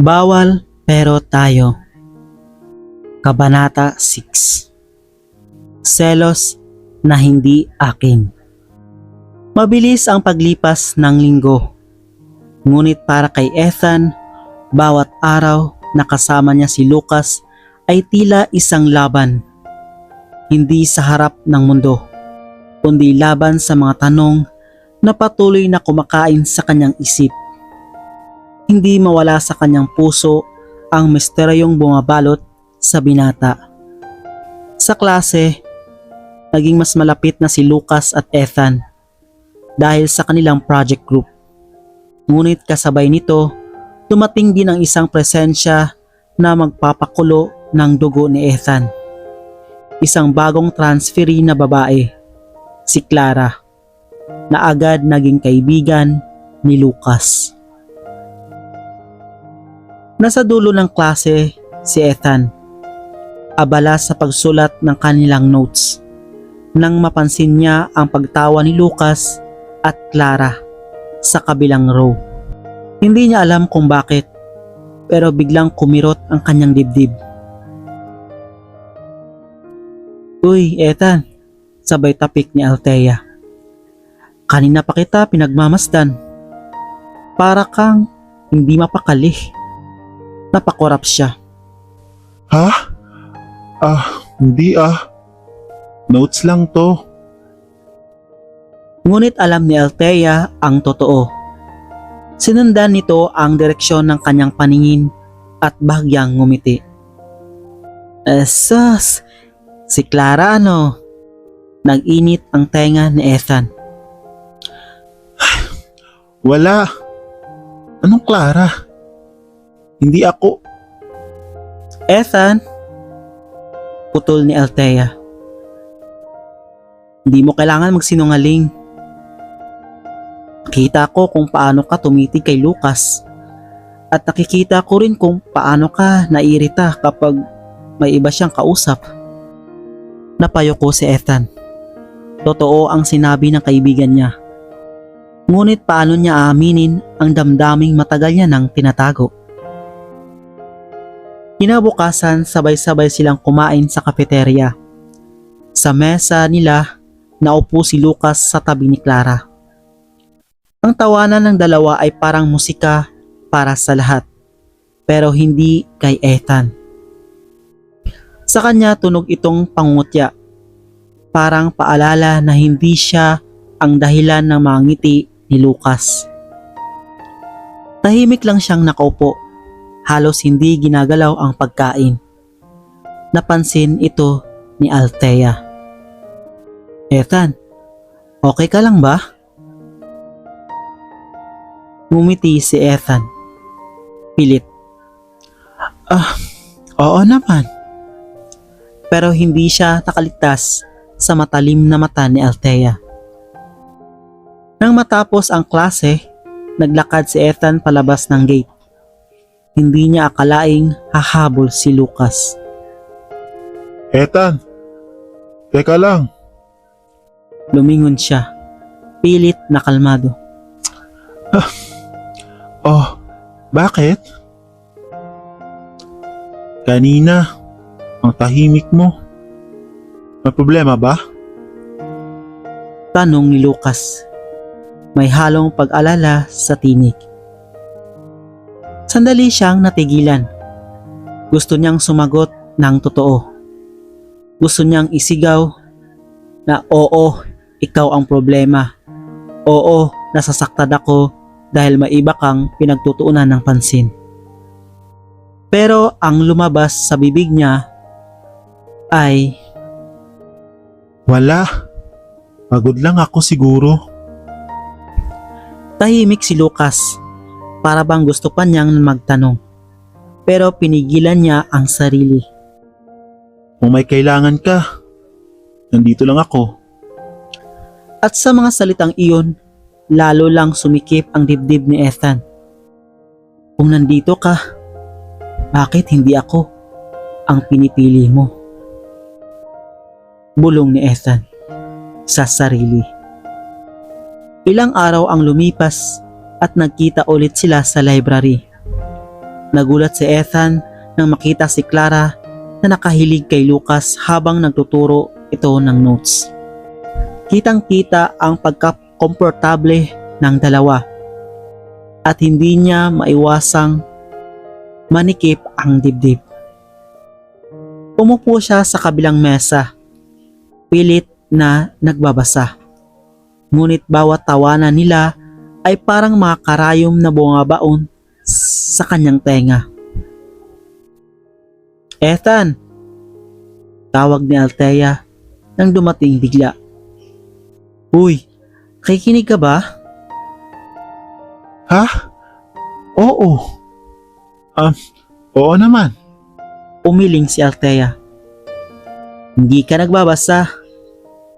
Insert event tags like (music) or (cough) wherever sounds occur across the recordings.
Bawal pero tayo. Kabanata 6 Selos na hindi akin. Mabilis ang paglipas ng linggo. Ngunit para kay Ethan, bawat araw na kasama niya si Lucas ay tila isang laban. Hindi sa harap ng mundo, kundi laban sa mga tanong na patuloy na kumakain sa kanyang isip. Hindi mawala sa kanyang puso ang misteryong bumabalot sa binata. Sa klase, naging mas malapit na si Lucas at Ethan dahil sa kanilang project group. Ngunit kasabay nito, dumating din ang isang presensya na magpapakulo ng dugo ni Ethan. Isang bagong transferee na babae, si Clara, na agad naging kaibigan ni Lucas. Nasa dulo ng klase si Ethan, abala sa pagsulat ng kanilang notes nang mapansin niya ang pagtawa ni Lucas at Clara sa kabilang row. Hindi niya alam kung bakit, pero biglang kumirot ang kanyang dibdib. Uy, Ethan, sabay tapik ni Althea. Kanina pa kita pinagmamasdan. Para kang hindi mapakali. Napakorap siya. Ha? Ah, hindi ah. Notes lang to. Ngunit alam ni Althea ang totoo. Sinundan nito ang direksyon ng kanyang paningin at bahagyang ngumiti. Esos, si Clara ano? Nag-init ang tenga ni Ethan. Wala. Anong Clara? Hindi ako. Ethan, putol ni Althea. Hindi mo kailangan magsinungaling. Kita ko kung paano ka tumitig kay Lucas. At nakikita ko rin kung paano ka nairita kapag may iba siyang kausap. Napayo ko si Ethan. Totoo ang sinabi ng kaibigan niya. Ngunit paano niya aaminin ang damdaming matagal niya nang tinatago? Kinabukasan sabay-sabay silang kumain sa kafeterya. Sa mesa nila, naupo si Lucas sa tabi ni Clara. Ang tawanan ng dalawa ay parang musika para sa lahat, pero hindi kay Ethan. Sa kanya tunog itong pangutya, parang paalala na hindi siya ang dahilan ng mga ngiti ni Lucas. Tahimik lang siyang nakaupo, halos hindi ginagalaw ang pagkain. Napansin ito ni Althea. Ethan, okay ka lang ba? Ngumiti si Ethan. Pilit. Ah, oo naman. Pero hindi siya nakaligtas sa matalim na mata ni Althea. Nang matapos ang klase, naglakad si Ethan palabas ng gate. Hindi niya akalaing hahabol si Lucas. Ethan. Teka lang. Lumingon siya, pilit na kalmado. (sighs) Oh, bakit? Kanina, ang tahimik mo. May problema ba? Tanong ni Lucas. May halong pag-alala sa tinig. Sandali siyang natigilan. Gusto niyang sumagot ng totoo. Gusto niyang isigaw na oo, ikaw ang problema. Oo, nasasaktan ako dahil may iba kang pinagtutuunan ng pansin. Pero ang lumabas sa bibig niya ay Wala. Pagod lang ako siguro. Tahimik si Lucas para bang gusto pa niyang magtanong. Pero pinigilan niya ang sarili. Kung may kailangan ka, nandito lang ako. At sa mga salitang iyon, lalo lang sumikip ang dibdib ni Ethan. Kung nandito ka, bakit hindi ako ang pinipili mo? Bulong ni Ethan sa sarili. Ilang araw ang lumipas at nagkita ulit sila sa library. Nagulat si Ethan nang makita si Clara na nakahilig kay Lucas habang nagtuturo ito ng notes. Kitang-kita ang pagkakomportable ng dalawa at hindi niya maiwasang manikip ang dibdib. Umupo siya sa kabilang mesa, pilit na nagbabasa. Ngunit bawat tawanan nila ay parang mga karayom na bumabaon sa kanyang tenga. Ethan! Tawag ni Althea nang dumating bigla. Uy, kikinig ka ba? Ha? Oo. Um, oo naman. Umiling si Althea. Hindi ka nagbabasa.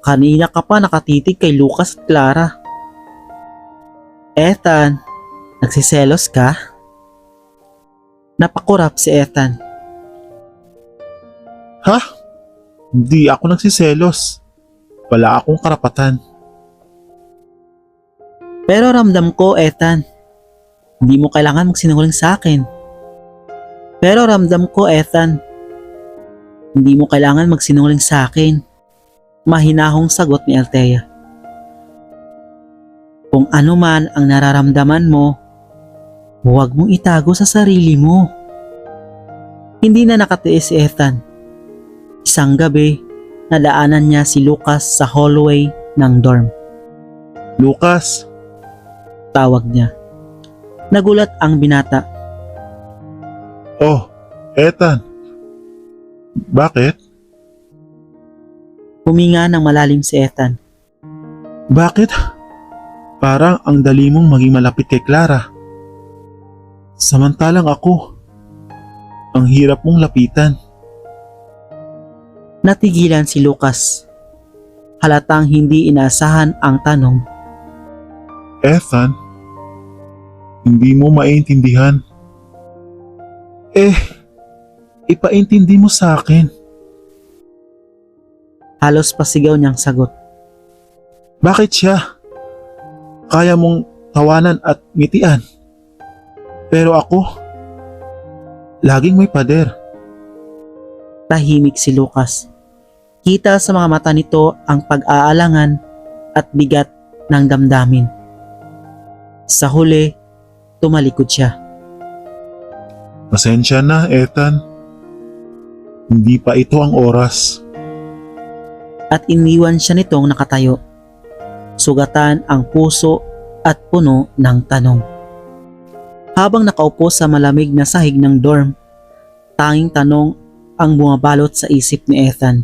Kanina ka pa nakatitig kay Lucas at Clara. Ethan, nagsiselos ka? Napakurap si Ethan. Ha? Hindi ako nagsiselos. Wala akong karapatan. Pero ramdam ko, Ethan, hindi mo kailangan magsinungaling sa akin. Pero ramdam ko, Ethan, hindi mo kailangan magsinungaling sa akin. Mahinahong sagot ni Althea. Kung ano man ang nararamdaman mo, huwag mong itago sa sarili mo. Hindi na nakatiis si Ethan. Isang gabi, nadaanan niya si Lucas sa hallway ng dorm. Lucas, Tawag niya. Nagulat ang binata. oh, Ethan. Bakit? Huminga ng malalim si Ethan. Bakit? Parang ang dali mong maging malapit kay Clara. Samantalang ako, ang hirap mong lapitan. Natigilan si Lucas. Halatang hindi inaasahan ang tanong. Ethan, hindi mo maintindihan. Eh, ipaintindi mo sa akin. Halos pasigaw niyang sagot. Bakit siya? Kaya mong tawanan at ngitian. Pero ako, laging may pader. Tahimik si Lucas. Kita sa mga mata nito ang pag-aalangan at bigat ng damdamin. Sa huli, tumalikod siya. Pasensya na, Ethan. Hindi pa ito ang oras. at iniwan siya nitong nakatayo. Sugatan ang puso at puno ng tanong. Habang nakaupo sa malamig na sahig ng dorm, tanging tanong ang bumabalot sa isip ni Ethan.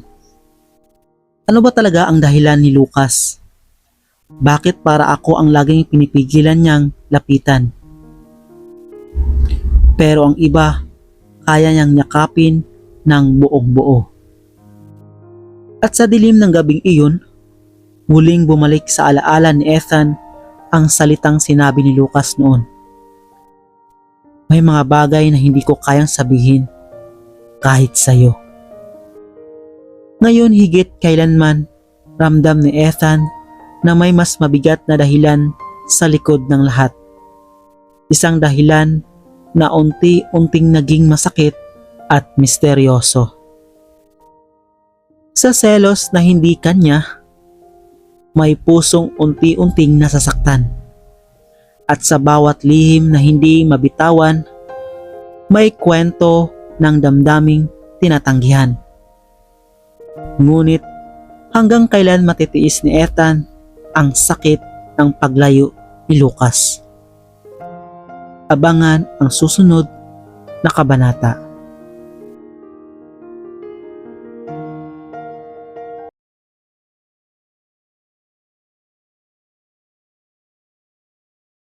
Ano ba talaga ang dahilan ni Lucas? Bakit para ako ang laging pinipigilan niyang lapitan? Pero ang iba, kaya niyang yakapin ng buong buo. At sa dilim ng gabing iyon, muling bumalik sa alaala ni Ethan ang salitang sinabi ni Lucas noon. May mga bagay na hindi ko kayang sabihin kahit sa'yo. Ngayon higit kailanman, ramdam ni Ethan na may mas mabigat na dahilan sa likod ng lahat. Isang dahilan na unti-unting naging masakit at misteryoso. Sa selos na hindi kanya, may pusong unti-unting nasasaktan. At sa bawat lihim na hindi mabitawan, may kwento ng damdaming tinatanggihan. Ngunit hanggang kailan matitiis ni Ethan ang sakit ng paglayo ni Lucas. Abangan ang susunod na kabanata.